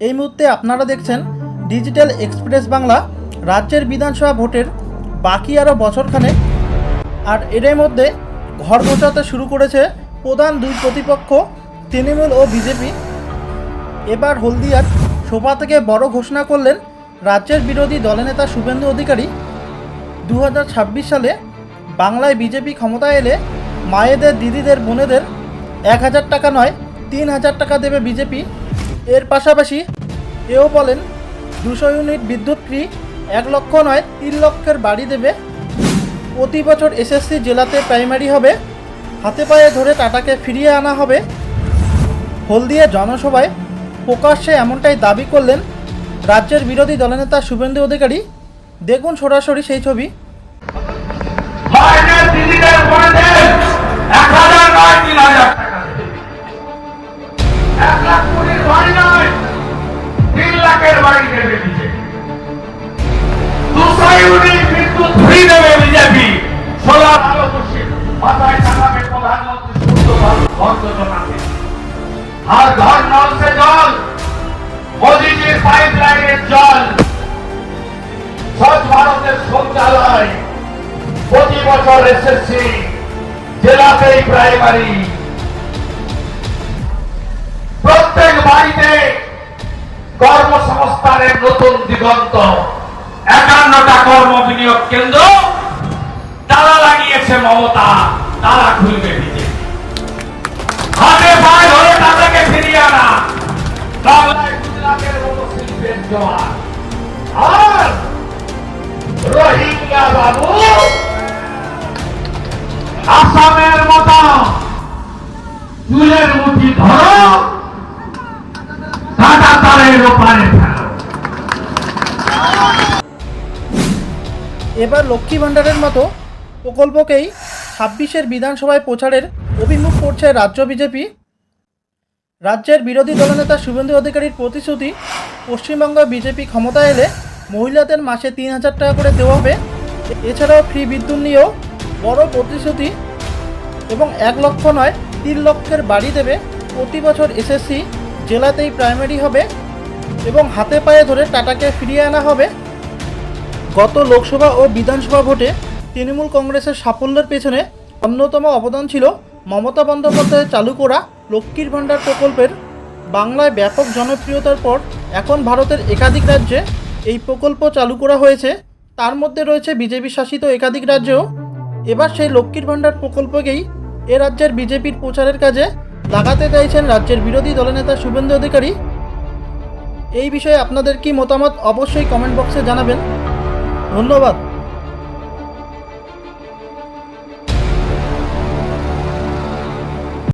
এই মুহূর্তে আপনারা দেখছেন ডিজিটাল এক্সপ্রেস বাংলা, রাজ্যের বিধানসভা ভোটের বাকি আরও বছরখানে আর এরই মধ্যে ঘর গোছাতে শুরু করেছে প্রধান দুই প্রতিপক্ষ, তৃণমূল ও বিজেপি। এবার হলদিয়ার সভা থেকে বড় ঘোষণা করলেন রাজ্যের বিরোধী দলনেতা শুভেন্দু অধিকারী। দু হাজার ছাব্বিশ সালে বাংলায় বিজেপি ক্ষমতায় এলে মায়েদের, দিদিদের, বোনেদের এক হাজার টাকা নয়, তিন হাজার টাকা দেবে বিজেপি। এর পাশাপাশি এও বলেন, দুশো ইউনিট বিদ্যুৎ ফ্রি এক লক্ষ নয়, তিন লক্ষের বাড়ি দেবে। প্রতি বছর এসএসসি জেলাতে প্রাইমারি হবে। হাতে পায়ে ধরে টাটাকে ফিরিয়ে আনা হবে। হলদিয়া জনসভায় প্রকাশ্যে এমনটাই দাবি করলেন রাজ্যের বিরোধী দলনেতা শুভেন্দু অধিকারী। দেখুন সরাসরি সেই ছবি। আর ঘর নল সে জল মোদিজির পাইপ লাইনের জল স্বচ্ছ ভারতের শৌচালয় প্রতি বছর এসএসসি জেলাতেই প্রাইমারি প্রত্যেক বাড়িতে কর্মসংস্থানের নতুন দিগন্ত। একান্নটা কর্ম বিনিয়োগ কেন্দ্র। তারা লাগিয়েছে মমতা। তারা খুলবে আসামের চুলের মুঠি ধরো কাটা তারের ওপারে এবার লক্ষ্মী ভাণ্ডারের মতো প্রকল্পকেই ছাব্বিশের বিধানসভায় প্রচারের অভিমুখ করছে রাজ্য বিজেপি। রাজ্যের বিরোধী দলনেতা শুভেন্দু অধিকারীর প্রতিশ্রুতি পশ্চিমবঙ্গ বিজেপি ক্ষমতা এলে মহিলাদের মাসে তিন হাজার টাকা করে দেওয়া হবে। এছাড়াও ফ্রি বিদ্যুৎ নিয়েও বড় প্রতিশ্রুতি এবং এক লক্ষ নয়, তিন লক্ষের বাড়ি দেবে। প্রতি বছর এসএসসি জেলাতেই প্রাইমারি হবে এবং হাতে পায়ে ধরে টাটাকে ফিরিয়ে আনা হবে। গত লোকসভা ও বিধানসভা ভোটে তৃণমূল কংগ্রেসের সাফল্যের পেছনে অন্যতম অবদান ছিল মমতা বন্দ্যোপাধ্যায় চালু করা লক্ষ্মীর ভাণ্ডার প্রকল্পের বাংলায় ব্যাপক জনপ্রিয়তার পর এখন ভারতের একাধিক রাজ্যে এই প্রকল্প চালু করা হয়েছে। তার মধ্যে রয়েছে বিজেপি শাসিত একাধিক রাজ্যেও। এবার সেই লক্ষ্মীর ভাণ্ডার প্রকল্পকেই এ রাজ্যের বিজেপির প্রচারের কাজে লাগাতে চাইছেন রাজ্যের বিরোধী দলনেতা শুভেন্দু অধিকারী। এই বিষয়ে আপনাদের কি মতামত অবশ্যই কমেন্ট বক্সে জানাবেন। ধন্যবাদ।